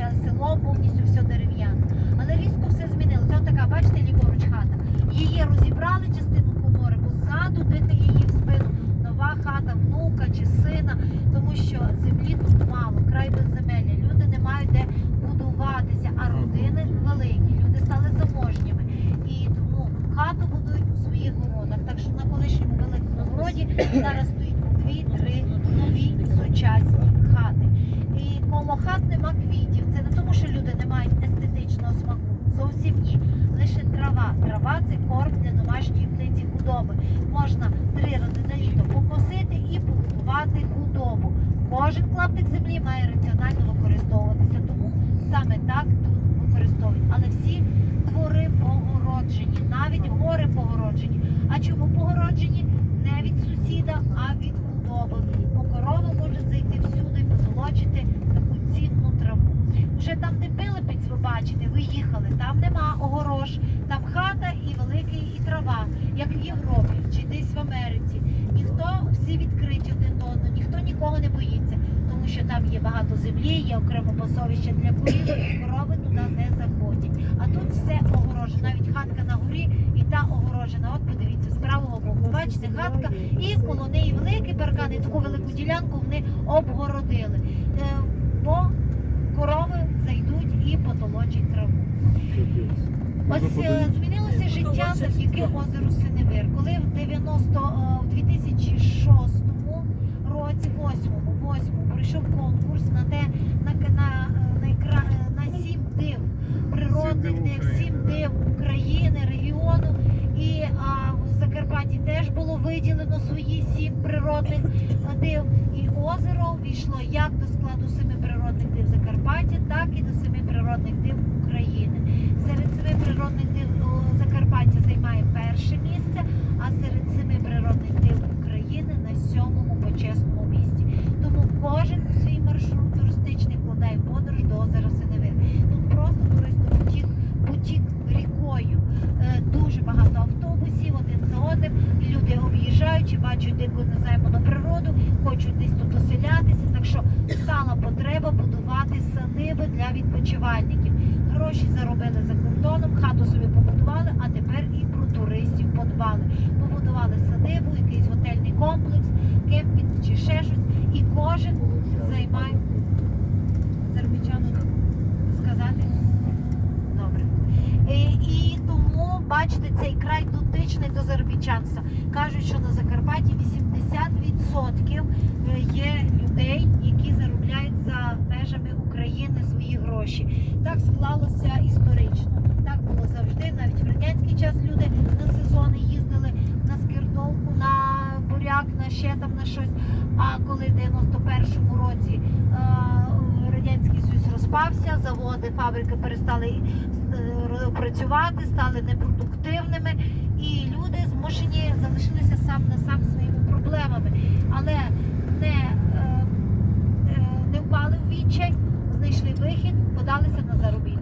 є село, повністю все дерев'яне. Але різко все змінилося. Ось така, бачите, ліворуч хата. Її розібрали частину комори, бо ззаду дихає її в спину. Нова хата, внука чи сина, тому що землі тут мало, край безземелля. Люди не мають де будуватися, а родини великі. Люди стали заможніми. І тому хату будують у своїх городах. Так що на колишньому великому городі зараз хат нема квітів. Це не тому, що люди не мають естетичного смаку. Зовсім ні. Лише трава. Трава це корм для домашньої птиці худоби. Можна три рази на літо покосити і погодувати худобу. Кожен клаптик землі має раціонально використовуватися, тому саме так тут використовують. Але всі двори погороджені, навіть гори погороджені. А чому погороджені? Не від сусіда, а від худоби. Бо корова може зайти всюди і Уже там, де Пилипець, ви бачите, ви їхали, там нема огорож, там хата і великий, і трава, як в Європі чи десь в Америці. Ніхто всі відкриті один до одного, ніхто нікого не боїться, тому що там є багато землі, є окремо пасовище для корів, корови туди не заходять. А тут все огорожено, навіть хатка на горі і та огорожена. От подивіться, з правого боку, бачите, хатка і коло неї великий паркан, і таку велику ділянку вони обгородили. Е, Бо корови зайдуть і потолочать траву. Ось е, змінилося життя завдяки озеру Синевир. Коли в 90, е, в 2006 році, 8-му, 8-му пройшов конкурс на те, на, на, на, екра- на сім див природних див сім див України, регіону. І а, в Закарпатті теж було виділено свої сім природних е, див. І озеро війшло як до складу семи природних див Закарпаття, так і до семи природних див України. Серед семи природних див о, Закарпаття займає перше місце, а серед семи природних див України на сьомому почесному місці. Тому кожен свій маршрут туристичний вкладає подорож до озера Синевир. Тут просто туристопотік потік рікою. Е, Дуже багато автобусів один за одним. Люди об'їжджаючи, бачать дику незайману природу, хочуть десь тут оселятися. Так що стала потреба будувати садиби для відпочивальників. Гроші заробили за кордоном, хату собі побудували, а тепер і про подбали. Побудували садибу, якийсь готельний комплекс, кемпінг чи ще щось. І кожен займає заробітчану сказати. Добре. І, і тому, бачите, цей край дотичний до заробітчанства. Кажуть, що на Закарпатті 80% є людей, які заробляють за межами України свої гроші. Так склалося історично. Так було завжди. Навіть в радянський час люди на сезони їздили на скирдовку, на буряк, на ще там на щось. А коли в 91-му році е, Радянський Союз розпався, заводи, фабрики перестали е, працювати, стали непродуктивними, і люди змушені залишилися сам на сам своїми проблемами. Але не, е, не впали в відчай, знайшли вихід, подалися на заробітки.